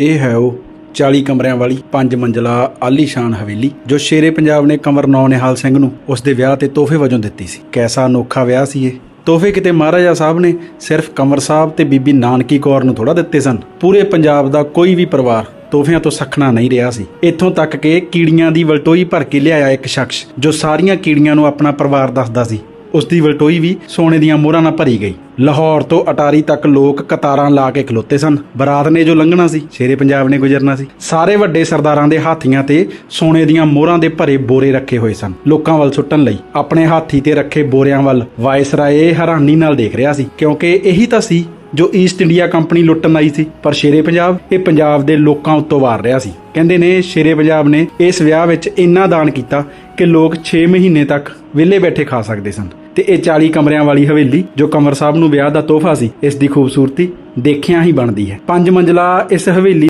ਇਹ ਹੈ ਉਹ 40 ਕਮਰਿਆਂ ਵਾਲੀ ਪੰਜ ਮੰਜ਼ਲਾ ਆਲੀਸ਼ਾਨ ਹਵੇਲੀ, ਜੋ ਸ਼ੇਰੇ ਪੰਜਾਬ ਨੇ ਕੰਵਰ ਨੌ ਨਿਹਾਲ ਸਿੰਘ ਨੂੰ ਉਸ ਦੇ ਵਿਆਹ ਤੇ ਤੋਹਫੇ ਵਜੋਂ ਦਿੱਤੀ ਸੀ। ਕੈਸਾ ਅਨੋਖਾ ਵਿਆਹ ਸੀ ਇਹ। ਤੋਹਫੇ ਕਿਤੇ ਮਹਾਰਾਜਾ ਸਾਹਿਬ ਨੇ ਸਿਰਫ ਕੰਵਰ ਸਾਹਿਬ ਤੇ ਬੀਬੀ ਨਾਨਕੀ ਕੌਰ ਨੂੰ ਥੋੜਾ ਦਿੱਤੇ ਸਨ। ਪੂਰੇ ਪੰਜਾਬ ਦਾ ਕੋਈ ਵੀ ਪਰਿਵਾਰ ਤੋਹਫਿਆਂ ਤੋਂ ਸਖਣਾ ਨਹੀਂ ਰਿਹਾ ਸੀ। ਇੱਥੋਂ ਤੱਕ ਕਿ ਕੀੜੀਆਂ ਦੀ ਵਲਟੋਈ ਭਰ ਕੇ ਲਿਆਇਆ ਇੱਕ ਸ਼ਖਸ, ਜੋ ਸਾਰੀਆਂ ਕੀੜੀਆਂ ਨੂੰ ਆਪਣਾ ਪਰਿਵਾਰ ਦੱਸਦਾ ਸੀ। ਉਸ ਦੀ ਵਲਟੋਈ ਵੀ ਸੋਨੇ ਦੀਆਂ ਮੋਹਰਾਂ ਨਾਲ ਭਰੀ ਗਈ। ਲਾਹੌਰ ਤੋਂ ਅਟਾਰੀ ਤੱਕ ਲੋਕ ਕਤਾਰਾਂ ਲਾ ਕੇ ਖਲੋਤੇ ਸਨ। ਬਰਾਤ ਨੇ ਜੋ ਲੰਘਣਾ ਸੀ, ਸ਼ੇਰੇ ਪੰਜਾਬ ਨੇ ਗੁਜ਼ਰਨਾ ਸੀ। ਸਾਰੇ ਵੱਡੇ ਸਰਦਾਰਾਂ ਦੇ ਹਾਥੀਆਂ ਤੇ ਸੋਨੇ ਦੀਆਂ ਮੋਹਰਾਂ ਦੇ ਭਰੇ ਬੋਰੇ ਰੱਖੇ ਹੋਏ ਸਨ। ਲੋਕਾਂ ਵੱਲ ਸੁੱਟਣ ਲਈ ਆਪਣੇ ਹਾਥੀ ਤੇ ਰੱਖੇ ਬੋਰਿਆਂ ਵੱਲ ਵਾਇਸਰਾਏ ਹੈਰਾਨੀ ਨਾਲ ਦੇਖ ਰਿਹਾ ਸੀ, ਕਿਉਂਕਿ ਇਹੀ ਤਾਂ ਸੀ ਜੋ ਈਸਟ ਇੰਡੀਆ ਕੰਪਨੀ ਲੁੱਟਣ ਆਈ ਸੀ, ਪਰ ਸ਼ੇਰੇ ਪੰਜਾਬ, ਇਹ ਪੰਜਾਬ ਦੇ ਲੋਕਾਂ ਉੱਤੋਂ ਵਾਰ ਰਿਹਾ ਸੀ। ਕਹਿੰਦੇ ਨੇ, ਸ਼ੇਰੇ ਪੰਜਾਬ ਨੇ ਇਸ ਵਿਆਹ ਵਿੱਚ ਇੰਨਾ ਦਾਨ ਕੀਤਾ ਕਿ ਲੋਕ 6 ਮਹੀਨੇ ਤੱਕ ਵਿਹਲੇ ਬੈਠੇ ਖਾ ਸਕਦੇ ਸਨ। ਤੇ ਇਹ 40 ਕਮਰਿਆਂ ਵਾਲੀ ਹਵੇਲੀ, ਜੋ ਕਮਰ ਸਾਹਿਬ ਨੂੰ ਵਿਆਹ ਦਾ ਤੋਹਫਾ ਸੀ, ਇਸ ਦੀ ਖੂਬਸੂਰਤੀ ਦੇਖਿਆਂ ਹੀ ਬਣਦੀ ਹੈ। ਪੰਜ ਮੰਜ਼ਲਾ ਇਸ ਹਵੇਲੀ